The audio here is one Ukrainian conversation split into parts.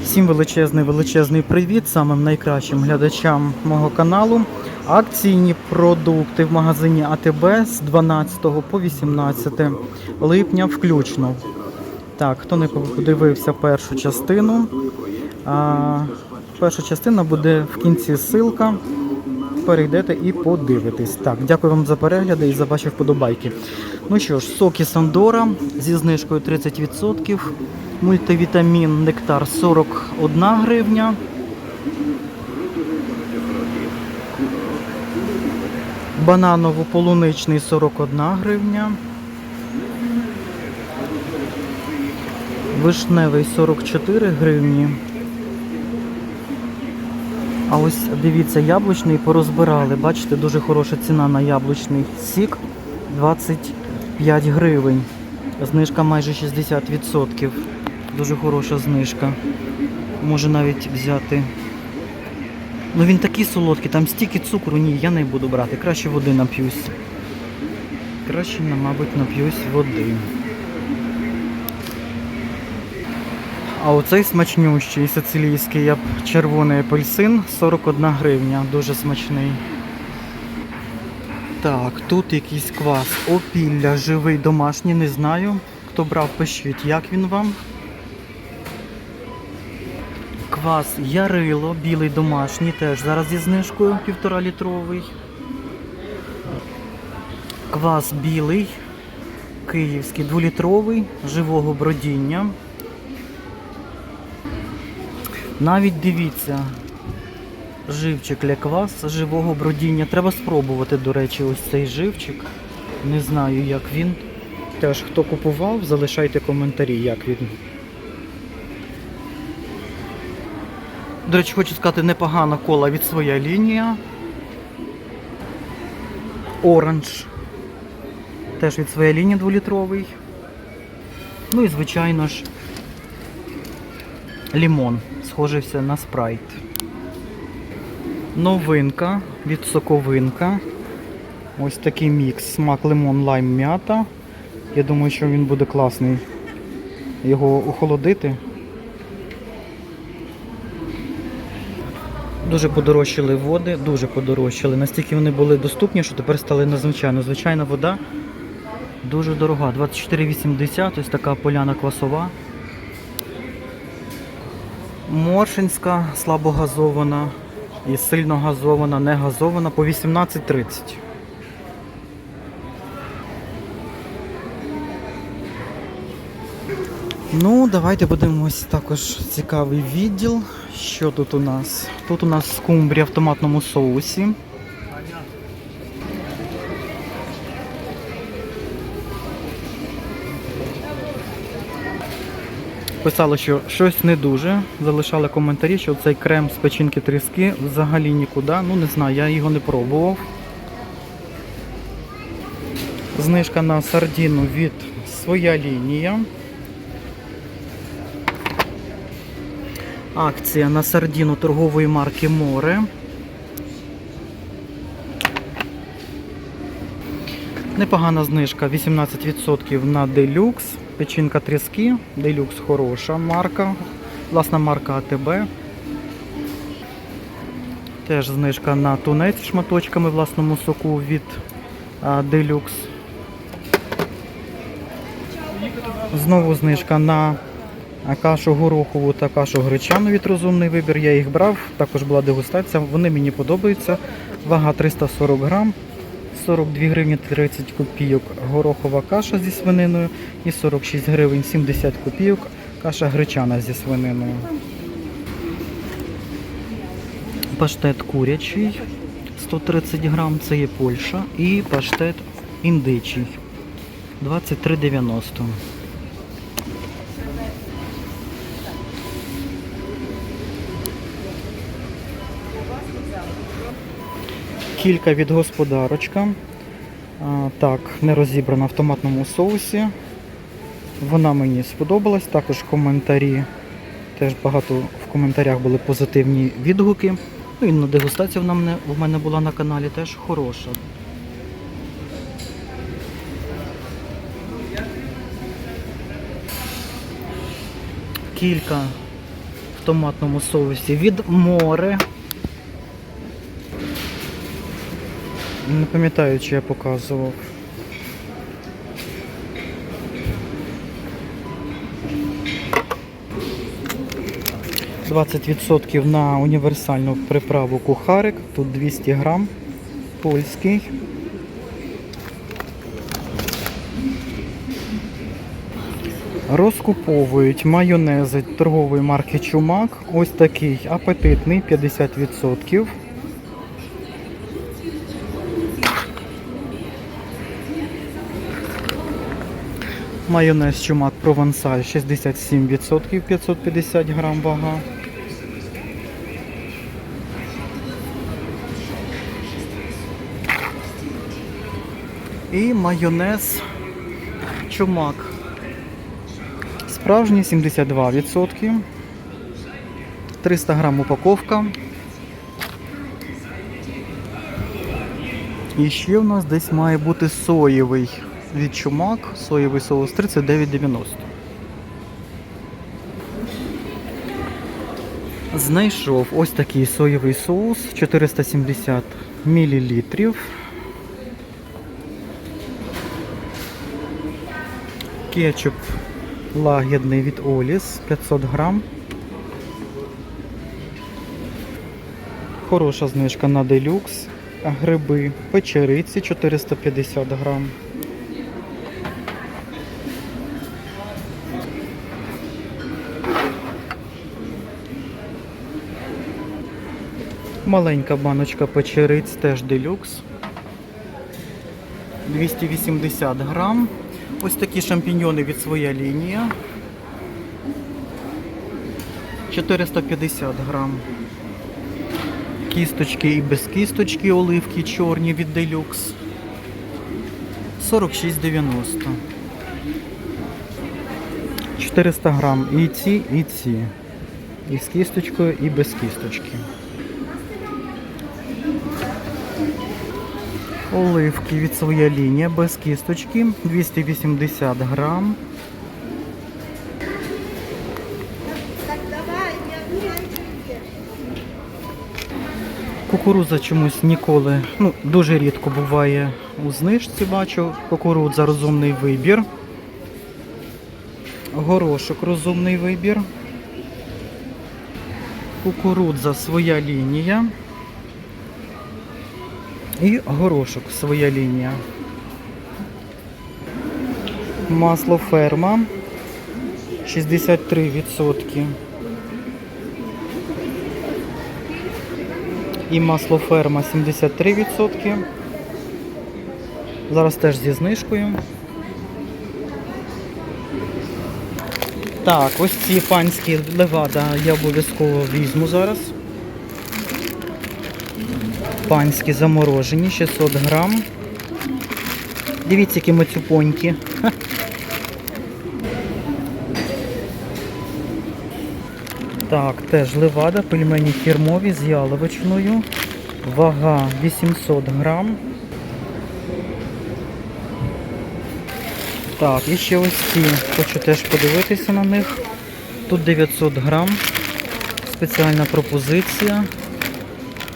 Всім величезний величезний привіт самим найкращим глядачам мого каналу. Акційні продукти в магазині АТБ з 12 по 18 липня включно. Так, хто не подивився першу частину, а, перша частина буде в кінці ссылка. Перейдете і подивитесь. Так, дякую вам за перегляди і за ваші вподобайки. Ну що ж, соки Сандора зі знижкою 30%. Мультивітамін Нектар 41 гривня. Бананово-полуничний 41 гривня. Вишневий 44 гривні. А ось дивіться, яблучний порозбирали. Бачите, дуже хороша ціна на яблучний сік 25 гривень. Знижка майже 60%. Дуже хороша знижка. Може навіть взяти. Ну він такий солодкий, там стільки цукру, ні, я не буду брати. Краще води нап'юсь. Краще, мабуть, нап'юсь води. А оцей смачнющий сицилійський я б- червоний апельсин 41 гривня. Дуже смачний. Так, тут якийсь квас. Опілля живий домашній, не знаю. Хто брав, пишіть, як він вам. Квас Ярило, білий домашній, теж зараз зі знижкою півтора літровий. Квас білий, київський, дволітровий, живого бродіння. Навіть дивіться, живчик для квас живого бродіння. Треба спробувати, до речі, ось цей живчик. Не знаю, як він. Теж хто купував, залишайте коментарі, як він. До речі, хочу сказати, непогана кола від своя лінія. Оранж. Теж від своя лінія дволітровий. Ну і звичайно ж лімон. Схожий все на спрайт. Новинка від соковинка. Ось такий мікс. Смак лимон, лайм, м'ята. Я думаю, що він буде класний. Його охолодити. Дуже подорожчали води, дуже подорожчали. Настільки вони були доступні, що тепер стали надзвичайно. Звичайна вода дуже дорога. 24,80, ось така поляна квасова. Моршинська слабогазована і сильно газована, не газована по 18,30. Ну, давайте подивимось також цікавий відділ. Що тут у нас? Тут у нас скумбрі в томатному соусі. Писали, що щось не дуже. Залишали коментарі, що цей крем з печінки тріски взагалі нікуди. Ну не знаю, я його не пробував. Знижка на сардіну від своя лінія. Акція на сардіну торгової марки Море. Непогана знижка 18% на делюкс. Печінка тріски. Делюкс хороша марка. Власна марка АТБ. Теж знижка на тунець шматочками власному соку від Делюкс. Знову знижка на кашу горохову та кашу гречану від розумний вибір. Я їх брав, також була дегустація. Вони мені подобаються. Вага 340 грам, 42 гривні 30 копійок горохова каша зі свининою і 46 гривень 70 копійок каша гречана зі свининою. Паштет курячий 130 грам, це є Польща. І паштет індичий 23,90. Кілька від господарочка. Так, не розібрана в томатному соусі. Вона мені сподобалась. Також коментарі. Теж багато в коментарях були позитивні відгуки. Ну і на дегустація в мене була на каналі теж хороша. Кілька в томатному соусі від море. Не пам'ятаю, чи я показував. Двадцять відсотків на універсальну приправу кухарик. Тут 200 грам. Польський. Розкуповують майонези торгової марки Чумак. Ось такий апетитний 50%. Майонез Чумак Провансаль 67%, 550 грам вага. І майонез Чумак. Справжній 72%. 300 грам упаковка. І ще в нас десь має бути соєвий від чумак, соєвий соус 39,90. Знайшов ось такий соєвий соус 470 мл. Кетчуп лагідний від Оліс 500 грам. Хороша знижка на делюкс. Гриби печериці 450 грам. Маленька баночка печериць теж делюкс. 280 грам. Ось такі шампіньйони від своя лінія. 450 грам. Кісточки і без кісточки, оливки чорні від Deluxe. 46,90. 400 грам і ці, і ці. І з кісточкою, і без кісточки. Оливки від своя лінія без кісточки 280 грам. Кукурудза чомусь ніколи, ну дуже рідко буває у знижці, бачу. Кукурудза розумний вибір. Горошок розумний вибір. Кукурудза своя лінія. І горошок своя лінія. Масло ферма 63%. І масло ферма 73%. Зараз теж зі знижкою. Так, ось ці панські левада я обов'язково візьму зараз. Панські заморожені, 600 грам. Дивіться, які мацюпонькі. Ха. Так, теж левада, пельмені фірмові з яловичною. Вага 800 грам. Так, і ще ось ці. Хочу теж подивитися на них. Тут 900 грам. Спеціальна пропозиція.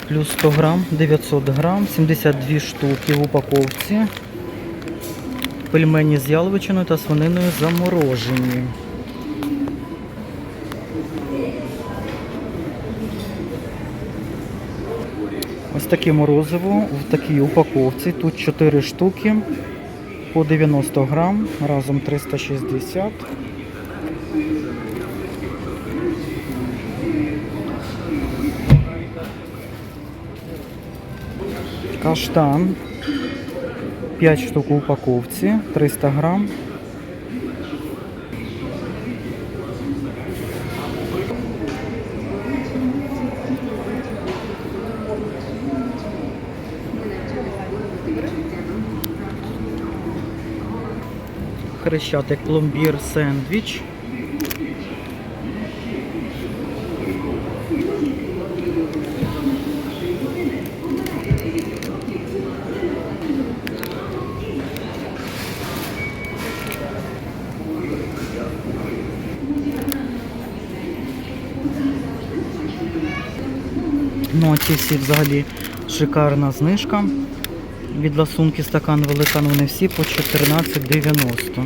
Плюс 100 грам, 900 грам, 72 штуки в упаковці. Пельмені з яловичиною та свининою заморожені. Ось таке морозиво в такій упаковці. Тут 4 штуки по 90 грам, разом 360. Каштан 5 штук у упаковці, 300 грам. Хрещатик пломбір сендвіч. Ну, ці всі взагалі шикарна знижка. Від ласунки стакан великан вони всі по 14,90.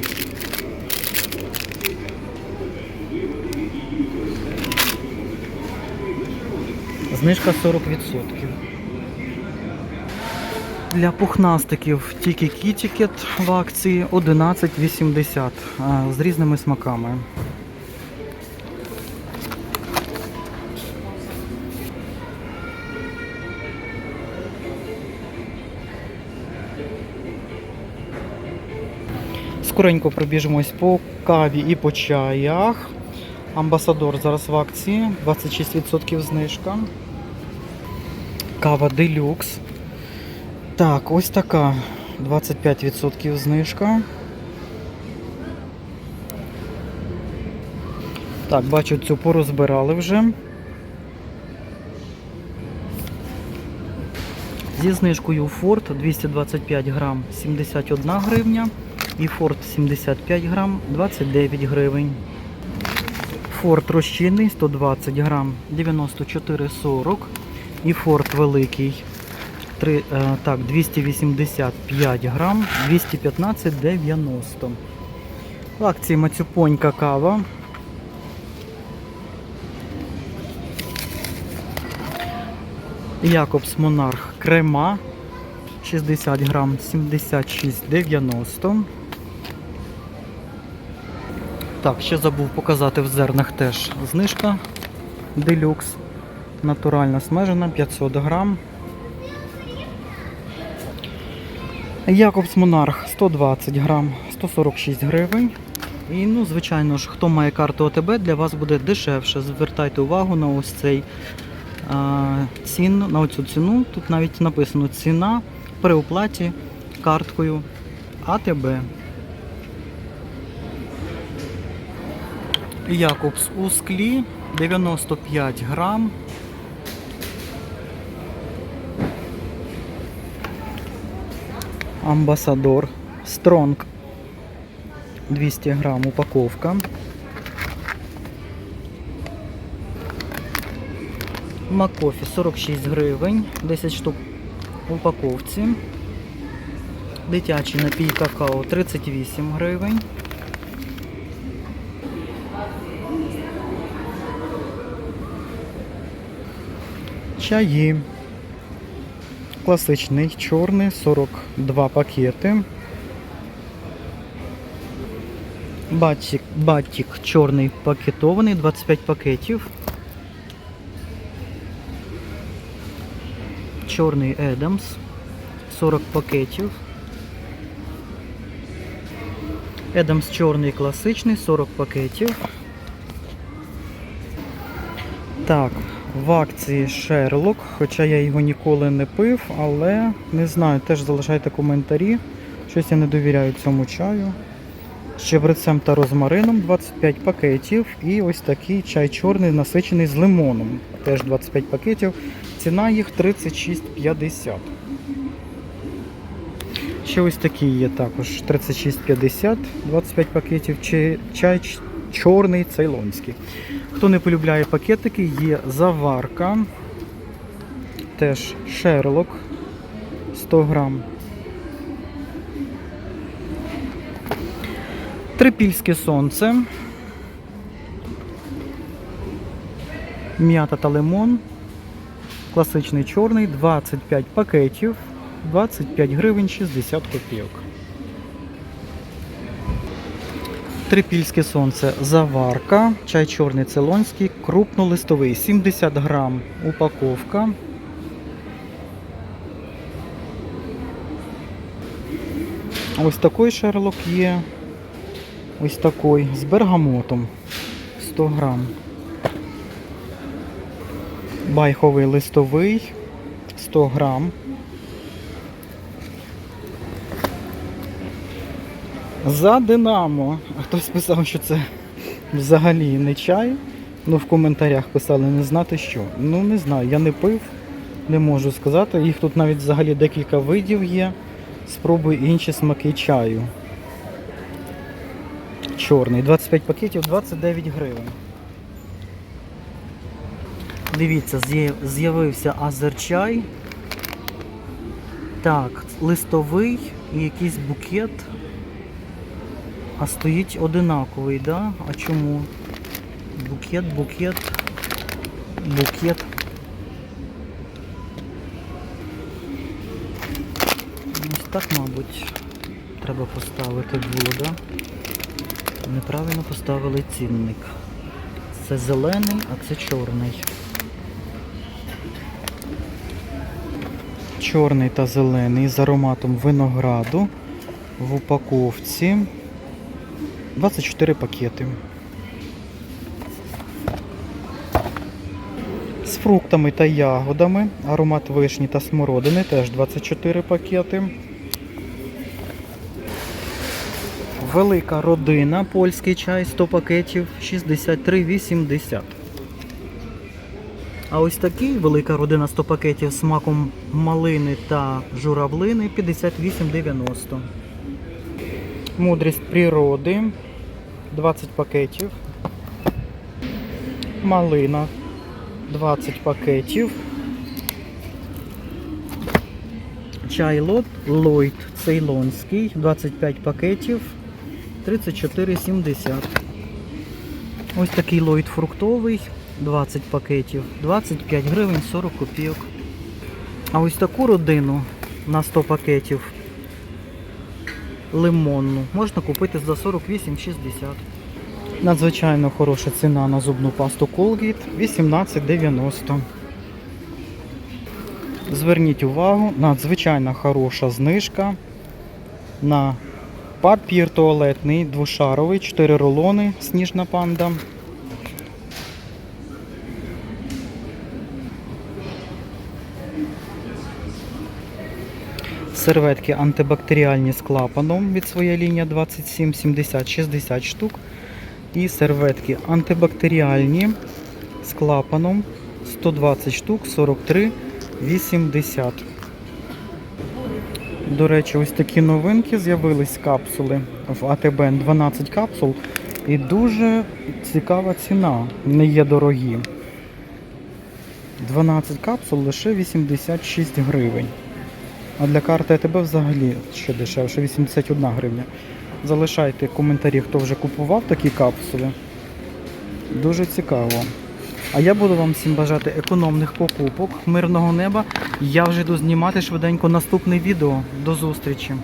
Знижка 40%. Для пухнастиків тільки кітікет в акції 11,80 з різними смаками. Скоренько пробіжимось по каві і по чаях. Амбасадор зараз в акції, 26% знижка. Кава делюкс. Так, ось така 25% знижка. Так, бачу, цю порозбирали вже. Зі знижкою Форд 225 грам 71 гривня і Форд 75 грам 29 гривень. Форд розчинний 120 грам 94,40 і Форд великий Три, е, так, 285 грам, 215,90. В акції мацюпонька кава. Якобс Монарх крема 60 грам, 76,90. Так, ще забув показати в зернах теж знижка делюкс. Натуральна смежена 500 грам. Якобс Монарх 120 грам, 146 гривень. І, ну, звичайно ж, хто має карту ОТБ, для вас буде дешевше. Звертайте увагу на ось цей а, цін, на оцю ціну. Тут навіть написано ціна при оплаті карткою АТБ. Якобс у склі 95 грам. Амбасадор Стронг 200 грам упаковка. Макофі 46 гривень, 10 штук в упаковці. Дитячий напій какао 38 гривень. Чаї. Класичний чорний 42 пакети. Батік, батік чорний пакетований 25 пакетів. Чорний Едамс 40 пакетів. Едамс чорний класичний 40 пакетів. Так, в акції Шерлок, хоча я його ніколи не пив, але не знаю, теж залишайте коментарі. Щось я не довіряю цьому чаю. З чебрецем та розмарином 25 пакетів. І ось такий чай чорний насичений з лимоном. Теж 25 пакетів. Ціна їх 36,50. Ще ось такі є також 36,50, 25 пакетів. Чай чорний цейлонський. Хто не полюбляє пакетики, є заварка. Теж Шерлок 100 грам. Трипільське сонце. М'ята та лимон. Класичний чорний, 25 пакетів, 25 гривень 60 копійок. Трипільське сонце заварка, чай чорний цейлонський, крупнолистовий, 70 грам упаковка. Ось такий шерлок є. Ось такий з бергамотом 100 грам. Байховий листовий 100 грам. За Динамо. Хтось писав, що це взагалі не чай. Ну, в коментарях писали не знати що. Ну, не знаю, я не пив, не можу сказати. Їх тут навіть взагалі декілька видів є. Спробуй інші смаки чаю. Чорний. 25 пакетів, 29 гривень. Дивіться, з'явився азерчай. Так, листовий і якийсь букет. А стоїть одинаковий, да? А чому? Букет, букет, букет. Ось так, мабуть, треба поставити було, да? Неправильно поставили цінник. Це зелений, а це чорний. Чорний та зелений з ароматом винограду в упаковці. 24 пакети. З фруктами та ягодами. Аромат вишні та смородини теж 24 пакети. Велика родина, польський чай, 100 пакетів, 63,80. А ось такий велика родина 100 пакетів з смаком малини та журавлини 58,90. Мудрість природи 20 пакетів. Малина 20 пакетів. Чай лот Ллойд цейлонський 25 пакетів 34,70. Ось такий лойд фруктовий 20 пакетів 25 гривень 40 копійок. А ось таку родину на 100 пакетів лимонну можна купити за 48,60. Надзвичайно хороша ціна на зубну пасту Colgate 18,90. Зверніть увагу, надзвичайно хороша знижка на папір туалетний двошаровий, 4 рулони, сніжна панда. Серветки антибактеріальні з клапаном від своєї лінії 27, 70, 60 штук. І серветки антибактеріальні з клапаном 120 штук, 43, 80. До речі, ось такі новинки з'явились капсули в АТБ 12 капсул. І дуже цікава ціна. Не є дорогі. 12 капсул лише 86 гривень. А для карти АТБ взагалі ще дешевше, 81 гривня. Залишайте коментарі, хто вже купував такі капсули. Дуже цікаво. А я буду вам всім бажати економних покупок, мирного неба. Я вже йду знімати швиденько наступне відео. До зустрічі!